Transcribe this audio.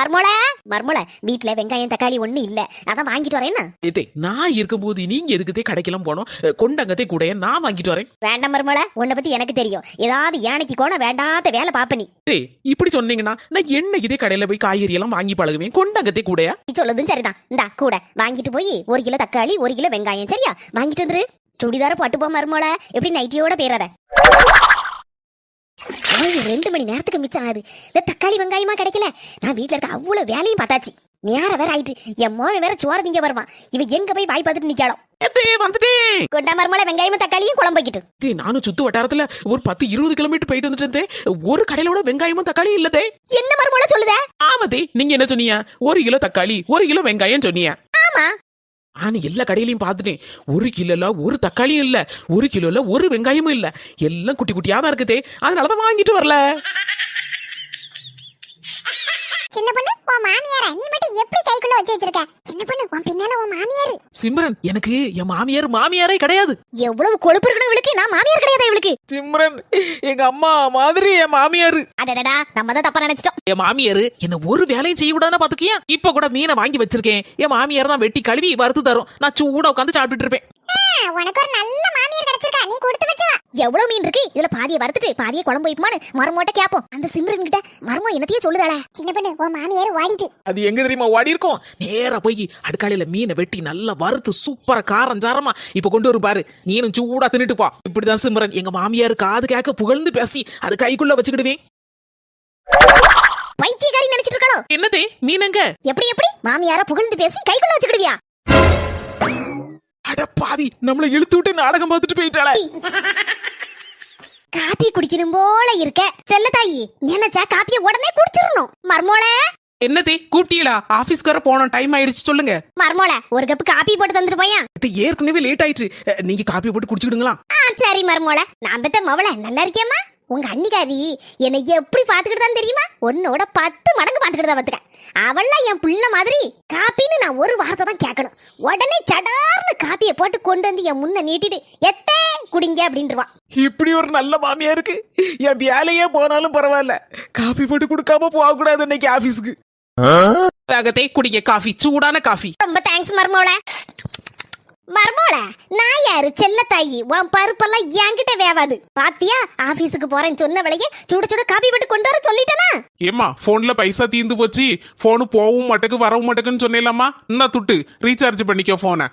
மர்மோல மர்மோல வீட்ல வெங்காயம் தக்காளி ஒண்ணு இல்ல. அதான் வாங்கிட்டு வரேன்னா ஏத்தே நான் இருக்கும்போது நீங்க எதுக்குதே கடைக்கெல்லாம் போனோம்? கொண்டாங்கத்தே கூட நான் வாங்கிட்டு வரேன்? வேண்டாம் மர்மோல உன்னை பத்தி எனக்கு தெரியும். ஏதாவது யானைக்கு கோண வேண்டாத வேலை பாப்ப நீ. ஏய் இப்படி சொன்னீங்கன்னா நான் என்னைக்குதே கடையில போய் காய்கறி எல்லாம் வாங்கி பழகுவேன்? கொண்டாங்கத்தே கூடயா நீ சொல்லுதும் சரிதான். இந்தா கூட. வாங்கிட்டு போய் ஒரு கிலோ தக்காளி ஒரு கிலோ வெங்காயம் சரியா? வாங்கிட்டு வந்துரு. சுடிதார பட்டு போ மர்மோல எப்படி நைட்டியோட பேராத ஓய், ரெண்டு மணி நேரத்துக்கு மிச்சம் ஆகுது. இந்த தக்காளி வெங்காயமா கிடைக்கல. நான் வீட்ல இருக்க அவ்வளவு வேலையும் பார்த்தாச்சு. நேரம் வேற ஆயிட்டு. என் மோவன் வேற சோறு திங்க வருவான். இவ எங்க போய் வாய் பார்த்துட்டு வந்துட்டேன் கொண்டா மர்மோல வெங்காயமும் தக்காளியும் குழம்பு வைக்கிட்டு. நானும் சுத்து வட்டாரத்துல ஒரு பத்து இருபது கிலோமீட்டர் போயிட்டு வந்துட்டே ஒரு கடையில கூட வெங்காயமும் தக்காளியும் இல்லதே என்ன மர்மோல சொல்லுத? ஆமாதே நீங்க என்ன சொன்னீங்க? ஒரு கிலோ தக்காளி ஒரு கிலோ வெங்காயம் சொன்னீங்க. ஆமா. நான் எல்லா கடையிலையும் பார்த்துட்டேன். ஒரு கிலோல ஒரு தக்காளியும் இல்ல. ஒரு கிலோல ஒரு வெங்காயமும் இல்ல. எல்லாம் குட்டி குட்டியா தான் இருக்குதே அதனாலதான் வாங்கிட்டு வரல. சின்ன பொண்ணு உன் மாமியார நீ மட்டும் எப்படி கைக்குள்ள வச்சு வச்சிருக்க? சின்ன பொண்ணு உன் பின்னால உன் மாமியார் சிம்ரன் எனக்கு என் மாமியார் மாமியாரே கிடையாது. எவ்வளவு கொழுப்பு இருக்கணும் இவளுக்கு நான் மாமியார் கிடையாது இவளுக்கு? சிம்ரன் எங்க அம்மா மாதிரி என் மாமியார். அடடடா நம்ம தான் தப்பா நினைச்சிட்டோம். என் மாமியார் என்ன ஒரு வேலையும் செய்ய விடாத பாத்துக்கியா இப்ப கூட மீனை வாங்கி வச்சிருக்கேன். என் மாமியார் தான் வெட்டி கழுவி வறுத்து தரும். நான் சூட உட்காந்து சாப்பிட்டுட்டு இருப்பேன். உனக்கு ஒரு நல்ல மாமியார் கிடைச்சிருக்கா நீ கொடுத்து வச்சவ எவ்வளவு மீன் இருக்கு? இதுல பாதியை வறுத்துட்டு பாதியை குழம்பு வைப்புமான்னு மரமோட்ட கேப்போம். அந்த சிம்ரன் கிட்ட மரமோ என்னத்தையே சொல்லுதாளே. சின்ன பொண்ணு உன் மாமியார் ஓடிட்டு. அது எங்க தெரியுமா ஓடி இருக்கும்? நேரா போய் அடுக்காலையில மீனை வெட்டி நல்லா வறுத்து சூப்பரா காரம் சாரமா இப்ப கொண்டு வரும் பாரு. நீனும் சூடா தின்னுட்டு போ. இப்படிதான் சிம்ரன். எங்க மாமியார் காது கேட்க புகழ்ந்து பேசி அது கைக்குள்ள வச்சுக்கிடுவேன். பைத்தியக்காரி நினைச்சிட்டு இருக்காளோ? என்னதே? மீனங்க எப்படி எப்படி? மாமியார புகழ்ந்து பேசி கைக்குள்ள வச்சுக்கிடுவியா? அட பாவி நம்மள இழுத்து விட்டு நாடகம் பார்த்துட்டு போயிட்டாளே. காப்பி குடிக்கணும் போல இருக்க. செல்ல தாயி நினைச்சா காப்பிய உடனே குடிச்சிடணும். மர்மோல என்னதே கூப்பிட்டீங்களா ஆபீஸ்க்கு வர போனோம் டைம் ஆயிடுச்சு சொல்லுங்க. மர்மோல ஒரு கப் காப்பி போட்டு தந்துட்டு போயா இது ஏற்கனவே லேட் ஆயிடுச்சு. நீங்க காப்பி போட்டு குடிச்சுக்கிடுங்களா? சரி மர்மோல நான் பெத்த மவள நல்லா இருக்கியம்மா? உங்க அன்னிகாரி என்னை எப்படி பாத்துக்கிட்டு தெரியுமா? உன்னோட பத்து மடங்கு பாத்துக்கிட்டு தான் பாத்துக்க அவள்லாம் என் புள்ள மாதிரி காப்பின்னு நான் ஒரு வார்த்தை தான் கேட்கணும். உடனே சடார்னு காப்பியை போட்டு கொண்டு வந்து என் முன்ன நீட்டிட்டு எத்தே குடிங்க அப்படின்ட்டுருவா இப்படி ஒரு நல்ல மாமியா இருக்கு. என் வேலையே போனாலும் பரவாயில்ல. காபி போட்டு கொடுக்காம போக கூடாது இன்னைக்கு ஆபீஸ்க்கு. அகத்தே குடிங்க காஃபி. சூடான காஃபி. ரொம்ப தேங்க்ஸ் மர்மோல மர்மோல நான் யாரு செல்ல தாயி உன் பருப்பெல்லாம் என்கிட்ட வேவாது. பாத்தியா? ஆபீஸுக்கு போறேன்னு சொன்ன விலையே சுட சுட காபி போட்டு கொண்டு வர சொல்லிட்டேனா? ஏம்மா போன்ல பைசா தீந்து போச்சு. போனு போகவும் மாட்டேக்கு வரவும் மாட்டேக்குன்னு சொன்னேலாமா என்ன துட்டு ரீசார்ஜ் பண்ணிக்கோ போனை